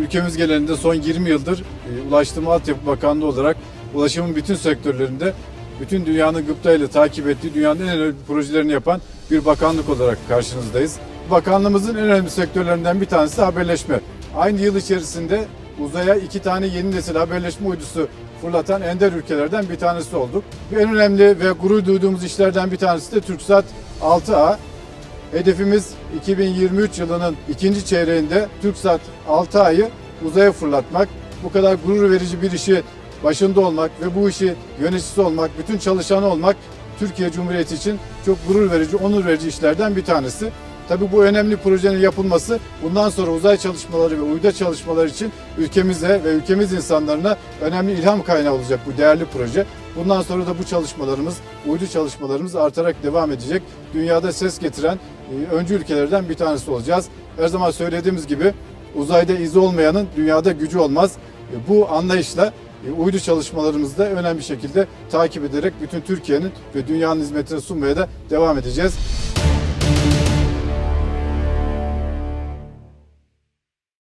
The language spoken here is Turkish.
ülkemiz genelinde son 20 yıldır e, Ulaştırma Altyapı Bakanlığı olarak ulaşımın bütün sektörlerinde bütün dünyanın gıptayla takip ettiği dünyanın en önemli projelerini yapan bir bakanlık olarak karşınızdayız. Bakanlığımızın en önemli sektörlerinden bir tanesi haberleşme. Aynı yıl içerisinde uzaya iki tane yeni nesil haberleşme uydusu fırlatan ender ülkelerden bir tanesi olduk. En önemli ve gurur duyduğumuz işlerden bir tanesi de TürkSat 6A. Hedefimiz 2023 yılının ikinci çeyreğinde TürkSat 6A'yı uzaya fırlatmak. Bu kadar gurur verici bir işi başında olmak ve bu işi yöneticisi olmak, bütün çalışanı olmak Türkiye Cumhuriyeti için çok gurur verici, onur verici işlerden bir tanesi. Tabii bu önemli projenin yapılması bundan sonra uzay çalışmaları ve uydu çalışmaları için ülkemize ve ülkemiz insanlarına önemli ilham kaynağı olacak bu değerli proje. Bundan sonra da bu çalışmalarımız, uydu çalışmalarımız artarak devam edecek. Dünyada ses getiren e, öncü ülkelerden bir tanesi olacağız. Her zaman söylediğimiz gibi uzayda izi olmayanın dünyada gücü olmaz. E, Bu anlayışla e, uydu çalışmalarımızı da önemli şekilde takip ederek bütün Türkiye'nin ve dünyanın hizmetine sunmaya da devam edeceğiz.